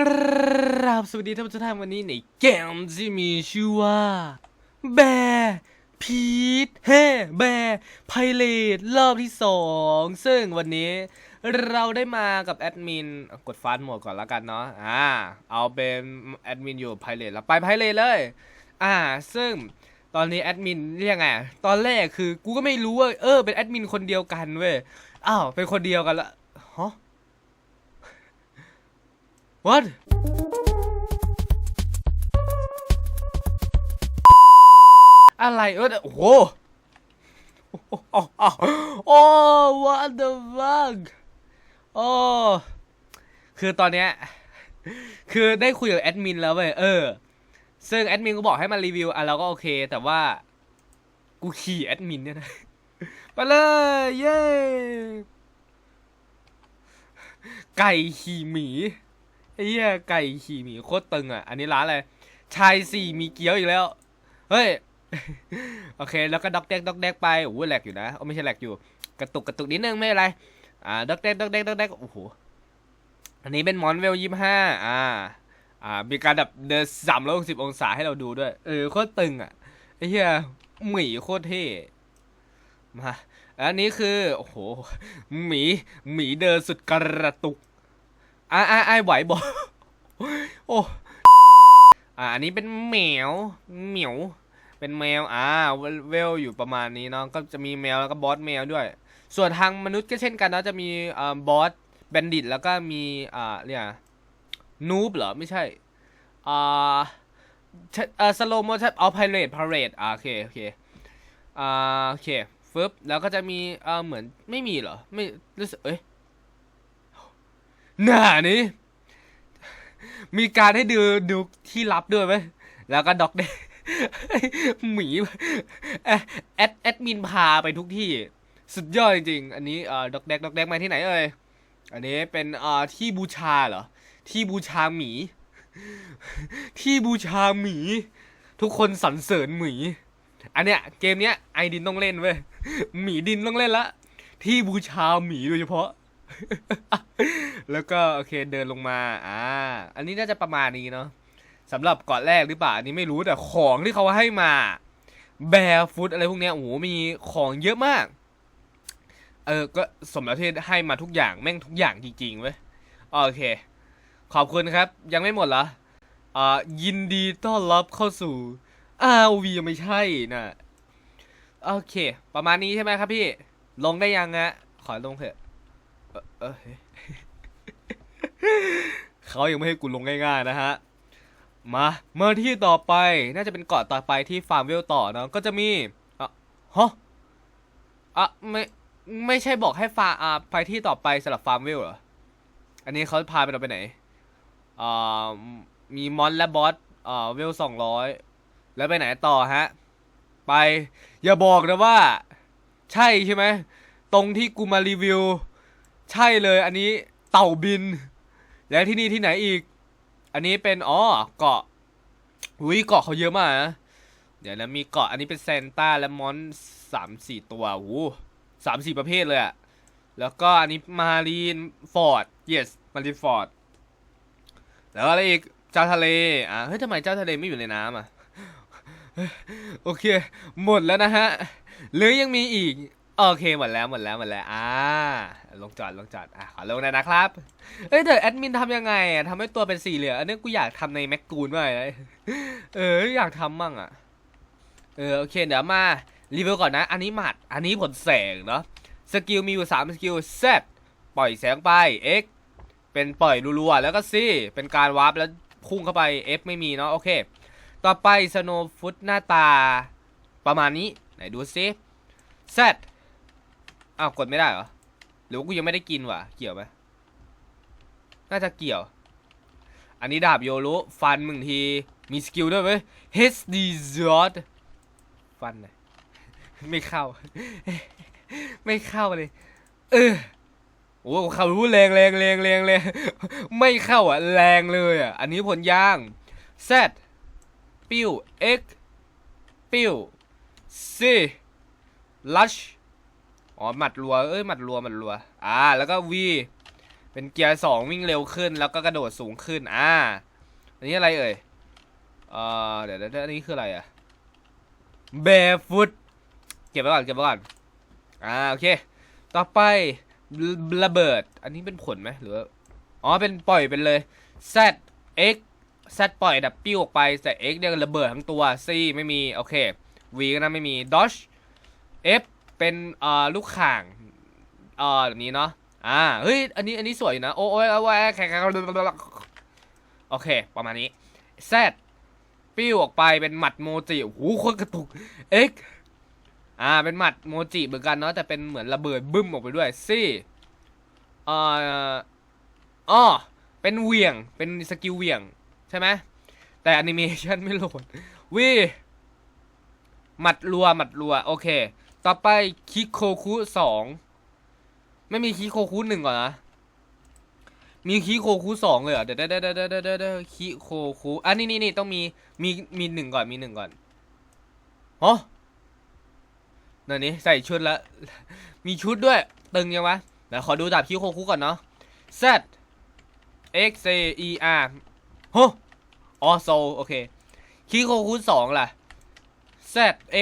กราบสวัสดีท่านผู้ชมวันนี้ในเกมที่มีชื่อว่า แบพีทเฮแบไพเรตรอบที่สองซึ่งวันนี้เราได้มากับแอดมินกดฟันหมดก่อนแล้วกันเนาะอ่าเอาเป็นแอดมินอยู่ไพเรตแล้วไปไพเรตเลย อ่า ซึ่งตอนนี้แอดมินเรียกไงตอนแรกคือกูก็ไม่รู้ว่าเออเป็นแอดมินคนเดียวกันเว้ยอ้าวเป็นคนเดียวกันละฮะ What อะไรเออโอ้โหโอ้โอ้ what the fuck โอ้คือตอนเนี้ย คือได้คุยกับแอดมินแล้วเว้ย เออ ซึ่งแอดมินก็บอกให้มารีวิว อะเราก็โอเค แต่ว่า กูขี่แอดมินเนี่ยนะไปเลย เย้ ไก่ขี่หมี ไอ้เหี้ยไก่ขี่หมีโคตรตึงอะ อันนี้ร้านอะไร ชายสี่มีเกี๊ยวอีกแล้ว เฮ้ย โอเค แล้วก็ด็อกแดกด็อกแดกไปโอ้โหแหลกอยู่นะโอ้ไม่ใช่แหลกอยู่ กระตุกกระตุกนิดนึงไม่เป็นไร อ่าด็อกแดกด็อกแดกด็อกแดกโอ้โห อันนี้เป็นมอนเวลยี่ห้าอ่า อ่า มีการแบบเดินสามร้อยหกสิบองศาให้เราดูด้วย เออ โคตรตึงอะ ไอ้เหี้ยหมีโคตรเท่ มา อันนี้คือ โอ้โห หมี หมีเดินสุดกระตุก อ่าอ่าอ่าไหวบอกโอ้อ่าอันนี้เป็นแมวเหมียว เป็นแมวอ่าเวลเวอยู่ประมาณนี้เนาะก็จะมีแมวแล้วก็บอสแมวด้วย ส่วนทางมนุษย์ก็เช่นกันเนาะจะมีอ่าบอสแบนดิตแล้วก็มีอ่าเนี่ยนูบเหรอไม่ใช่อ่าเอ่อสโลโมชั่นเอาพาเรตพาเรตอ่าโอเคโอเคอ่าโอเคฟึบแล้วก็จะมีอ่อเหมือนไม่มีเหรอไม่รู้สึกเอ้ย หน้านี้ มีการให้ดูดูที่ลับด้วยไหมแล้วก็ด็อกเดหมีเออแอดแอดมินพาไปทุกที่ สุดยอดจริงๆอันนี้เอ่อด็อกแดกด็อกแดกมาที่ไหนเอ่ยอันนี้เป็นเอ่อที่บูชาเหรอ ที่บูชาหมี ที่บูชาหมี ทุกคนสรรเสริญหมี อันเนี้ยเกมเนี้ยไอดินต้องเล่นเว้ยหมีดินต้องเล่นละ ที่บูชาหมีโดยเฉพาะ แล้วก็โอเคเดินลงมา อ่า อันนี้น่าจะประมาณนี้เนาะสำหรับเกาะแรกหรือเปล่าอันนี้ไม่รู้แต่ของที่เขาให้มาแบร์ฟุตอะไรพวกเนี้ยโอ้โหมีของเยอะมาก เออก็สมแล้วที่ให้มาทุกอย่างแม่งทุกอย่างจริงๆเว้ยโอเค ขอบคุณครับ ยังไม่หมดเหรออ่ายินดีต้อนรับเข้าสู่ RV ไม่ใช่นะโอเค ประมาณนี้ใช่ไหมครับพี่ ลงได้ยังฮะขอลงเถอะ อเออเขายังไม่ให้กูลงง่าย ๆ นะฮะ มาเมื่อที่ต่อไปน่าจะเป็นเกาะต่อไปที่ฟาร์มเวลต่อเนอะก็จะมีอะฮะอะไม่ไม่ใช่บอกให้ฟาอ่าไปที่ต่อไปสำหรับฟาร์มเวลเหรอ อันนี้เขาพาไปเราไปไหนอ่ามีมอนและบอสอ่าเวลสองร้อยแล้วไปไหนต่อฮะ ไปอย่าบอกนะว่า ใช่ใช่ไหมตรงที่กูมารีวิว ใช่เลยอันนี้เต่าบิน แล้วที่นี่ที่ไหนอีก อันนี้เป็นอ๋อเกาะอุ้ยเกาะเขาเยอะมากนะเดี๋ยวนะมีเกาะอันนี้เป็นเซนต้าและมอนสามสี่ตัวโอ้สามสี่ประเภทเลยอะแล้วก็อันนี้มารีนฟอร์ด yes มารีนฟอร์ดแล้วอะไรอีกเจ้าทะเลอะเฮ้ยทำไมเจ้าทะเลไม่อยู่ในน้ำอะโอเค หมดแล้วนะฮะหรือยังมีอีก โอเคหมดแล้วหมดแล้วหมดแล้วอ่าลงจอดลงจอดอะขอลงหนอยนะครับเอ้ยแต่แอดมินทำยังไงอะทำให้ตัวเป็นสี่เหลี่ยมอันนี้กูอยากทำในแม็กกูนมากเลยเอออยากทำมั่งอะเออโอเคเดี๋ยวมารีวิวก่อนนะ อันนี้หมัดอันนี้ผลแสงเนาะสกิลมีอยู่สามสกิล Z ปล่อยแสงไป X เป็นปล่อยรัวๆแล้วก็ C เป็นการวาร์ปแล้วพุ่งเข้าไป F ไม่มีเนาะโอเค ต่อไปสโนฟุตหน้าตาประมาณนี้ไหนดูซิ Z อ้าวกดไม่ได้เหรอ หรือว่ากูยังไม่ได้กินวะเกี่ยวไหมน่าจะเกี่ยว อันนี้ดาบโยรุฟันมึงที มีสกิลด้วยเว้ย HD z o d ฟันเลยไม่เข้า ไม่เข้าเลย เออโอ้เขารู้แรงแรงแรงแรงแรงไม่เข้าอะแรงเลยอะ อันนี้ผลย่าง Z ปิ้ว X ปิ้ว C Lush อ๋อหมัดรัวเอ้ยหมัดรัวหมัดรัว อ่า แล้วก็ V เป็นเกียร์สองวิ่งเร็วขึ้น แล้วก็กระโดดสูงขึ้น อ่า อันนี้อะไรเอ่ยเอ่อเดี๋ยวเดี๋ยวอันนี้คืออะไรอะ barefoot เก็บไว้ก่อนเก็บไว้ก่อน อ่า โอเค ต่อไประเบิด อันนี้เป็นผลไหมหรือว่าอ๋อ เป็นปล่อยเป็นเลย z x z ปล่อยดับปิ้วออกไปแต่ x เนี่ยระเบิดทั้งตัว c ไม่มี โอเค v ก็น่าไม่มี dodge f เป็นเอ่อลูกข่างเอ่อแบบนี้เนาะอ่าเฮ้ยอันนี้อันนี้สวยอยู่นะโอ้ยโอ้ยแข่งโอเค ประมาณนี้ z ปิ้วออกไปเป็นหมัดโมจิโอ้โหโคตรกระตุก x อ่าเป็นหมัดโมจิเหมือนกันเนาะแต่เป็นเหมือนระเบิดบึ้มออกไปด้วย c เอ่ออ๋อเป็นเหวี่ยงเป็นสกิลเหวี่ยงใช่ไหมแต่แอนิเมชันไม่โหลดวีหมัดรัวหมัดรัวโอเค ต่อไปคิโคคุสองไม่มีคิโคคุหนึ่งก่อนนะมีคิโคคุสองเลยเหรอเดี๋ยวเดี๋ยวเดี๋ยวเดี๋ยวเดี๋ยวเดี๋ยวคิโคคุอะนี่นี่นี่ต้องมีมีมีหนึ่งก่อนมีหนึ่งก่อนอ๋อนั่นนี่ใส่ชุดแล้วมีชุดด้วยตึงยังวะเดี๋ยวขอดูดาบคิโคคุก่อนเนาะ Z X A E R โฮอ๋อโซโอเคคิโคคุสองล่ะ Z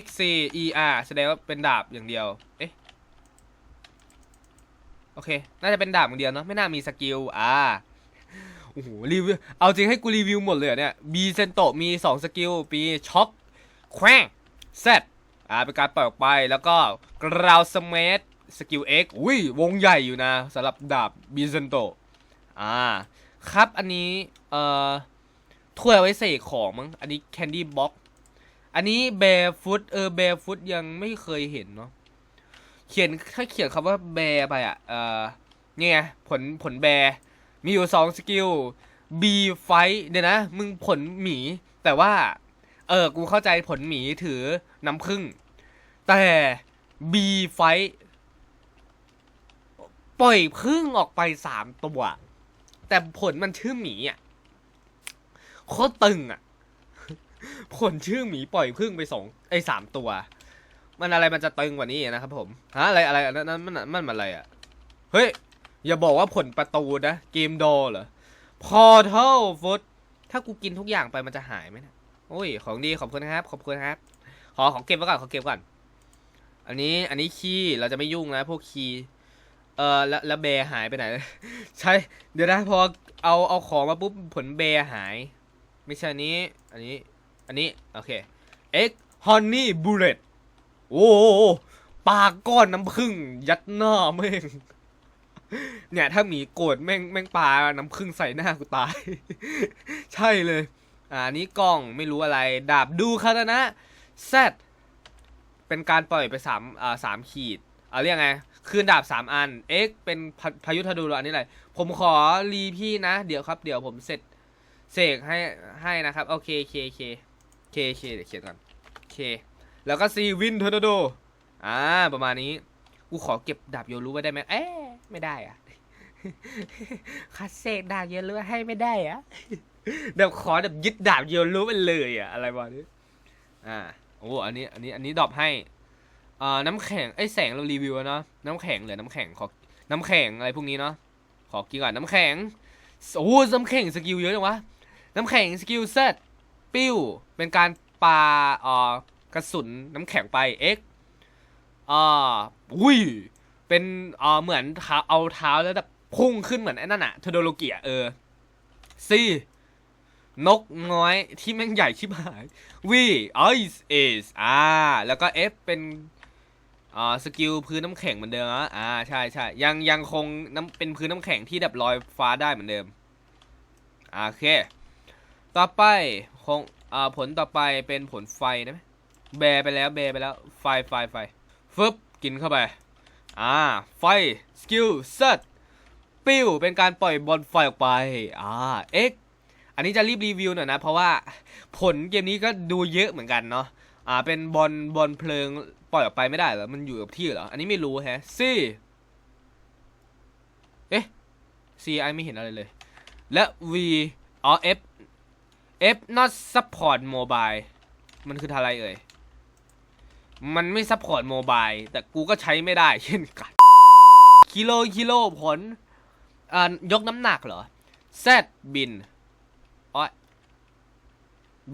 X C E R แสดงว่าเป็นดาบอย่างเดียว เอ๊ะ โอเค น่าจะเป็นดาบอย่างเดียวเนาะ ไม่น่ามีสกิล อ่า โอ้โห รีวิว เอาจริงให้กูรีวิวหมดเลยเนี่ยบีเซนโตมี 2 สกิล ปีช็อคแควง Z อ่า เป็นการปล่อยออกไป แล้วก็กราวสเมธสกิล X อุ้ย วงใหญ่อยู่นะสำหรับดาบบีเซนโตอ่า ครับ อันนี้ เอ่อถ้วยไว้เสกของมั้ง อันนี้แคนดี้บ็อก อันนี้แบร์ฟุตเออแบร์ฟุตยังไม่เคยเห็นเนาะเขียนถ้าเขียนคำว่าแบร์ไปอะเออเนี่ยไงผลผลแบร์มีอยู่สองสกิล B ไฟเดี๋ยวนะ มึงผลหมี แต่ว่า เออ กูเข้าใจผลหมีถือน้ำผึ้งแต่ B ไฟปล่อยพึ่งออกไปสามตัว แต่ผลมันชื่อหมีอะโคตรตึงอะ ผลชื่อหมีปล่อยพึ่งไปสองไอ้สามตัว มันอะไรมันจะตึงกว่านี้นะครับผมฮะอะไรอะไรอันนั้นมันมันอะไรอะเฮ้ยอย่าบอกว่าผลประตูนะเกมดอเหรอพอเท่าฟุตถ้ากูกินทุกอย่างไปมันจะหายไหมนะโอ้ยของดีขอบคุณครับขอบคุณครับ ขอของเก็บไว้ก่อนขอเก็บก่อน อันนี้อันนี้คีย์เราจะไม่ยุ่งนะพวกคีย์เออแล้วแล้วแบรหายไปไหน ใช่เดี๋ยวนะพอเอาเอาของมาปุ๊บผลแบรหาย ไม่ใช่อันนี้ อันนี้ อันนี้ โอเค X Honey Bullet โอ้ปากก้อนน้ำผึ้งยัดหน้าแม่ง เนี่ย ถ้าหมีโกรธแม่งแม่งปาน้ำผึ้งใส่หน้ากูตาย ใช่เลย อ่าอันนี้กล้องไม่รู้อะไร ดาบดูคาตานะ Z เป็นการปล่อยไปสามอ่าสามขีดเอาเรียกไง คืนดาบสามอัน X เป็นพพายุทะดูรอันนี้อะไรผมขอรีพี่นะ เดี๋ยวครับ เดี๋ยวผมเสร็จเสกให้ให้นะครับ โอเคเคเค เคเคเดี๋ยวเขียนก่อนเคแล้วก็ซีวินทอร์นาโดอ่าประมาณนี้กูขอเก็บดาบโยรู้ไว้ได้ไหมเอ๊ะไม่ได้อะคัดเสกดาบโยรู้ให้ไม่ได้อะเดี๋ยวขอแบบยึดดาบโยรู้ไปเลยอะอะไรประมาณนี้อ่าโอ้อันนี้อันนี้อันนี้ดรอปให้อ่าน้ำแข็งไอ้แสงเรารีวิวแล้วเนาะน้ำแข็งเหลือน้ำแข็งขอน้ำแข็งอะไรพวกนี้เนาะขอกินก่อนน้ำแข็งโอ้น้ำแข็งสกิลเยอะจังวะน้ำแข็งสกิลเซต ปิ้ว เป็นการปาเอ่อกระสุนน้ำแข็งไป X อ่าอุ้ย เป็นอ่าเหมือนเท้าเอาเท้าแล้วแบบพุ่งขึ้นเหมือนไอ้นั่นอะเทโดโลเกียเออ C นกน้อยที่แม่งใหญ่ชิบหาย V Ice is อ่า แล้วก็ F เป็นอ่าสกิลพื้นน้ำแข็งเหมือนเดิมนะอ่า ใช่ใช่ยังยังคงน้ำเป็นพื้นน้ำแข็งที่แบบลอยฟ้าได้เหมือนเดิม โอเค ต่อไปคงอ่าผลต่อไปเป็นผลไฟนะไหมแบรไปแล้วแบรไปแล้วไฟไฟไฟฟึบกินเข้าไป อ่า ไฟ สกิลเซตปิ้วเป็นการปล่อยบอลไฟออกไป อ่า X อันนี้จะรีบรีวิวหน่อยนะ เพราะว่าผลเกมนี้ก็ดูเยอะเหมือนกันเนาะ อ่า เป็นบอลบอลเพลิงปล่อยออกไปไม่ได้เหรอ มันอยู่กับที่เหรอ อันนี้ไม่รู้แฮะ C เอ๊ะ C ไอไม่เห็นอะไรเลย และ V อ๋อ F F not support mobile มันคืออะไรเอ่ย มันไม่ซัพพอร์ตโมบายแต่กูก็ใช้ไม่ได้เช่นกันกิโลกิโลผลอ่ายกน้ำหนักเหรอ Z บินอ๋อ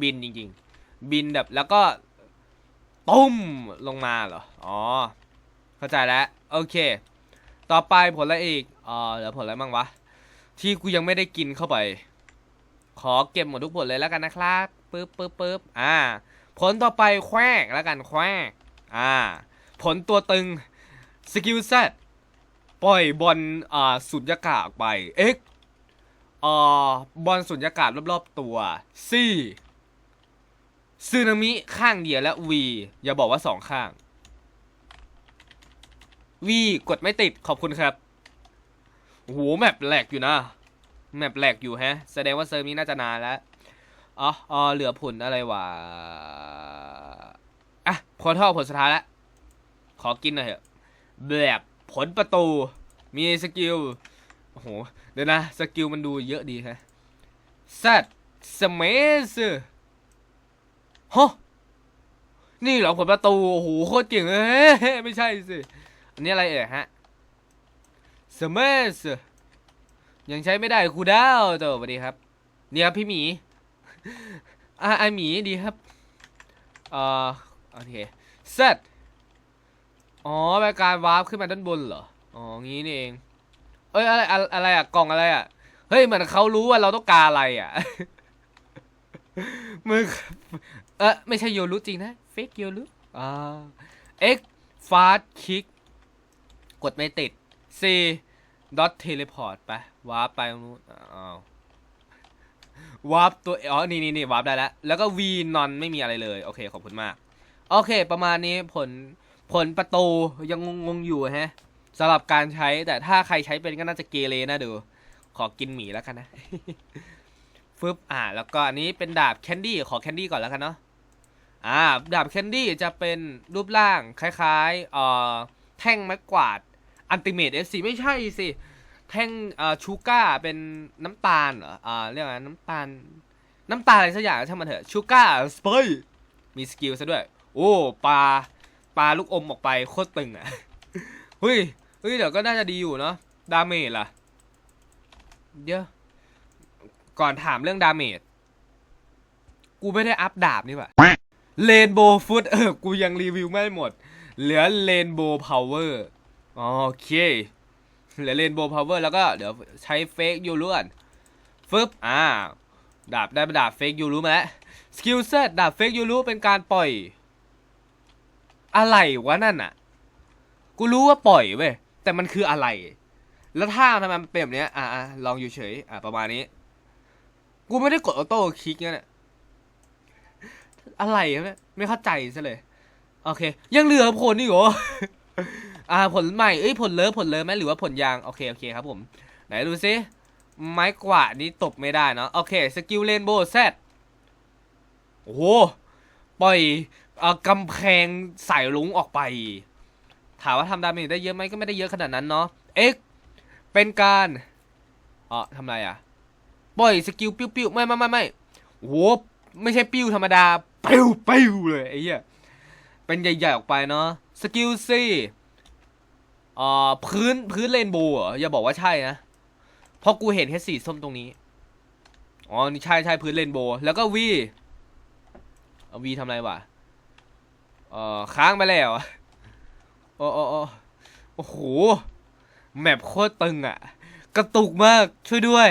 บินจริงๆ บินแบบแล้วก็ตุ้มลงมาเหรอ อ๋อ เข้าใจแล้ว โอเค ต่อไปผลอะไรอีกอ๋อเหลือผลอะไรบ้างวะ ที่กูยังไม่ได้กินเข้าไป ขอเก็บหมดทุกผลเลยแล้วกันนะครับปึ๊บปึ๊บปึ๊บอ่า ผลต่อไปแควกแล้วกันแควกอ่า ผลตัวตึงสกิลเซตปล่อยบอลอ่าสุญญากาศออกไป X อ่าบอลสุญญากาศรอบๆตัว C ซึนามิข้างเดียวและ V อย่าบอกว่าสองข้าง V กดไม่ติดขอบคุณครับโหแมปแหลกอยู่นะ แมปแหลกอยู่แฮะ แสดงว่าเซิร์ฟนี้น่าจะนานแล้ว อ๋ออ๋อเหลือผลอะไรวะ อะพอท่อผลสุดท้ายแล้ว ขอกินหน่อยเถอะ แบบผลประตู มีสกิล โอ้โห เดี๋ยวนะ สกิลมันดูเยอะดีฮะสัตสเมสฮะนี่เหรอผลประตู โอ้โห โคตรเก่งเลย ไม่ใช่สิ อันนี้อะไรเอ่ยฮะสเมส ยังใช้ไม่ได้ครูดาวตัวสวัสดีครับเนี่ยครับพี่หมีอ่าไอหมีดีครับเอ่อโอเคเซตอ๋อเป็นการวาร์ปขึ้นมาด้านบนเหรออ๋องี้นี่เองเอ้ยอะไรอะไรอะไรอะกล่องอะไรอะเฮ้ยเหมือนเขารู้ว่าเราต้องการอะไรอะมึงเออไม่ใช่โยรุจริงนะเฟกโยรุอ่า X fast kick กดไม่ติด C dot teleport ไป วาร์ปไปตรงนู้นอ้าววาร์ปตัว อ๋อ นี่นี่นี่วาร์ปได้แล้ว แล้วก็ V นอนไม่มีอะไรเลย โอเค ขอบคุณมาก โอเค ประมาณนี้ผล ผลประตูยังงงอยู่ฮะสำหรับการใช้ แต่ถ้าใครใช้เป็นก็น่าจะเกเรนะดู ขอกินหมีแล้วกันนะ ฟึบ อ่า แล้วก็อันนี้เป็นดาบแคนดี้ ขอแคนดี้ก่อนแล้วกันเนาะ อ่า ดาบแคนดี้จะเป็นรูปร่างคล้ายๆ เอ่อ แท่งไม้กวาด อันติเมตเอฟซีไม่ใช่สิ แท่งชูก้าเป็นน้ำตาลเหรออ่าเรียกว่าน้ำตาล น้ำตาลอะไรสักอย่างช่างมันเถอะชูก้าสเปยมีสกิลซะด้วย โอ้ปลาปลาลูกอมออกไปโคตรตึงอะเฮ้ยเฮ้ยเดี๋ยวก็น่าจะดีอยู่เนาะดาเมจล่ะเดี๋ยวก่อนถามเรื่องดาเมจกูไม่ได้อัพดาบนี่หว่าเลนโบว์ฟุตเออ กูยังรีวิวไม่หมด เหลือเลนโบว์พาวเวอร์โอเค เหลือเลนโบว์พาวเวอร์แล้วก็เดี๋ยวใช้เฟกยูรูก่อนฟึบอ่าดาบได้ดาบเฟกยูรูมาแล้วสกิลเซตดาบเฟกยูรูเป็นการปล่อย อะไรวะนั่นอะ กูรู้ว่าปล่อยเว้ยแต่มันคืออะไร แล้วท่าทำไมมันเป็นแบบเนี้ยอ่าลองอยู่เฉยอ่าประมาณนี้ กูไม่ได้กดออโต้คลิกเนี่ยอะไรครับเนี่ยไม่เข้าใจซะเลย โอเค ยังเหลือผลอีกเหรอ อ่าผลใหม่เอ้ยผลเลิฟผลเลิฟไหมหรือว่าผลยางโอเคโอเคครับผม ไหนดูซิไม้กวาดนี่ตบไม่ได้เนาะโอเคสกิลเลนโบว์เซตโอ้โหปล่อยเอ่อกำแพงสายลุงออกไป ถามว่าทำดาเมจได้เยอะไหมก็ไม่ได้เยอะขนาดนั้นเนาะ X เป็นการอ๋อทำไรอะปล่อยสกิลปิ้วปิ้วไม่ไม่ไม่ไม่โอ้โหไม่ใช่ปิ้วธรรมดาปิ้วปิ้วเลยไอ้เหี้ยเป็นใหญ่ๆออกไปเนาะสกิลซี่ อ่าพื้นพื้นเรนโบว์เหรออย่าบอกว่าใช่นะเพราะกูเห็นแค่สีส้มตรงนี้อ๋อนี่ใช่ใช่พื้นเรนโบว์แล้วก็วีวีทำไรวะเอ่อค้างไปแล้วอะโอ้โอ้โอ้โอ้โหแมปโคตรตึงอะกระตุกมากช่วยด้วย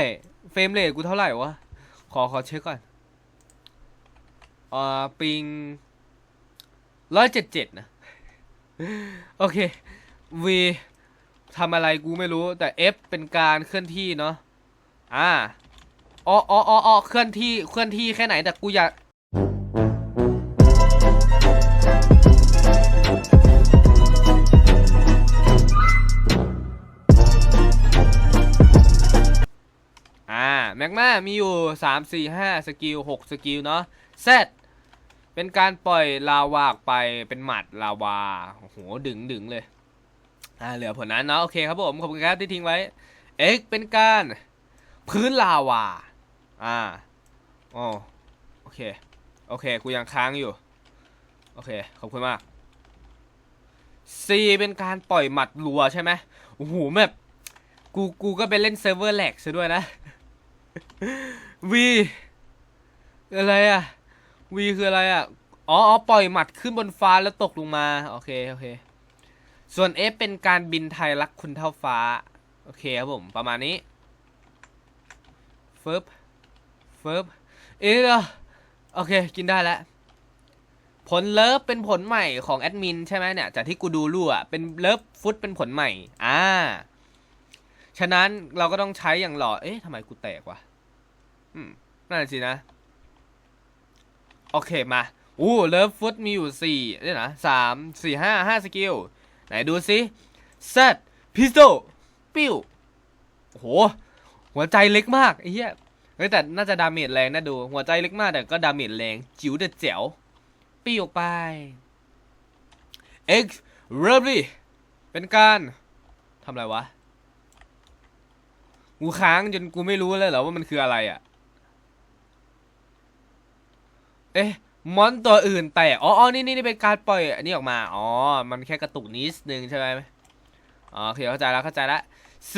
เฟรมเรทกูเท่าไหร่วะ ขอขอเช็คก่อนเอ่อปิงร้อยเจ็ดเจ็ดนะ โอเค V ทำอะไรกูไม่รู้แต่ F เป็นการเคลื่อนที่เนาะอ่าอ๋ออ๋ออ๋อเคลื่อนที่เคลื่อนที่แค่ไหนแต่กูอยากอ่าแมกมามีอยู่ 3 4 5 สกิล 6 สกิล เนาะเซตเป็นการปล่อยลาวาออกไปเป็นหมัดลาวา โอ้โห ดึงดึงเลย อ่าเหลือผลนั้นเนาะโอเคครับผมขอบคุณครับที่ทิ้งไว้ X เป็นการพื้นลาวาอ่าอ๋อโอเคโอเคกูยังค้างอยู่โอเคขอบคุณมาก C เป็นการปล่อยหมัดรัวใช่ไหมโอ้โหแบบกูกูก็ไปเล่นเซิร์ฟเวอร์แหลกซะด้วยนะวีอะไรอะวีคืออะไรอะอ๋ออ๋อปล่อยหมัดขึ้นบนฟ้าแล้วตกลงมา โอเค โอเค ส่วน F เป็นการบินไทยรักคุณเท่าฟ้า โอเคครับผม ประมาณนี้ฟึบฟึบเอ๊ะโอเค กินได้แล้ว ผลเลิฟเป็นผลใหม่ของแอดมินใช่ไหมเนี่ย จากที่กูดูรูอะเป็นเลิฟฟุตเป็นผลใหม่ อ่า ฉะนั้นเราก็ต้องใช้อย่างหล่อ เอ๊ะทำไมกูแตกวะ อืม นั่นสินะ โอเคมา อู้ เลิฟฟุตมีอยู่สี่เนี่ยนะสามสี่ห้าห้าสกิล ไหนดูซิเซตพิสโตปิ้วโอ้โห หัวใจเล็กมากไอ้เหี้ยเฮ้ยแต่น่าจะดาเมจแรงนะดู หัวใจเล็กมากแต่ก็ดาเมจแรง จิ๋วเด็ดแจ๋วปิ้วออกไป X r o b l y เป็นการทำอะไรวะ กูค้างจนกูไม่รู้เลยเหรอว่ามันคืออะไรอะ เอ๊ะ มอนตัวอื่นแต่อ๋ออ๋อนี่นี่เป็นการปล่อยอันนี้ออกมาอ๋อมันแค่กระตุกนิดนึงใช่ไหมอ๋อโอเคเข้าใจแล้วเข้าใจแล้ว C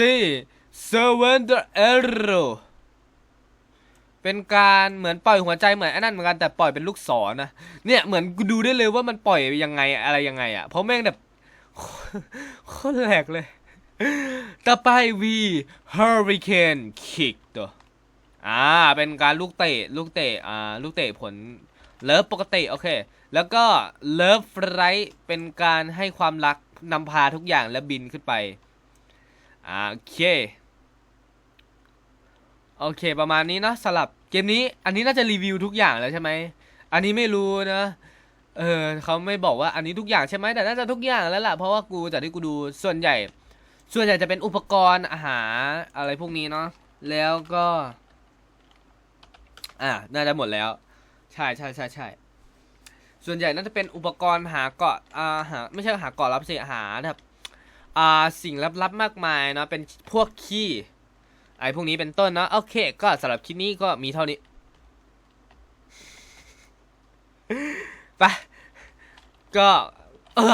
Surrender Arrow เป็นการเหมือนปล่อยหัวใจเหมือนไอ้นั่นเหมือนกันแต่ปล่อยเป็นลูกศรนะเนี่ยเหมือนดูได้เลยว่ามันปล่อยยังไงอะไรยังไงอะเพราะแม่งแบบโคตรแหลกเลย ต่อไป V Hurricane Kick ตัวอ่าเป็นการลูกเตะลูกเตะอ่าลูกเตะผล เลิฟปกติโอเค แล้วก็เลิฟไรเป็นการให้ความรักนำพาทุกอย่างและบินขึ้นไปอ่าโอเคโอเค ประมาณนี้เนะสลับเกมนี้ อันนี้น่าจะรีวิวทุกอย่างแล้วใช่ไหมอันนี้ไม่รู้นะเออเขาไม่บอกว่าอันนี้ทุกอย่างใช่ไหมแต่น่าจะทุกอย่างแล้วล่ะเพราะว่ากูจากที่กูดูส่วนใหญ่ ส่วนใหญ่จะเป็นอุปกรณ์อาหารอะไรพวกนี้เนาะแล้วก็ อ่าน่าจะหมดแล้ว ใช่ใช่ใช่ใช่ส่วนใหญ่น่าจะเป็นอุปกรณ์หาเกาะอ่าหาไม่ใช่หาเกาะรับสิหาแบบอ่าสิ่งลับๆมากมายเนาะเป็นพวกขี้ไอ้พวกนี้เป็นต้นเนาะโอเค ก็สำหรับคลิปนี้ก็มีเท่านี้ไปก็เออ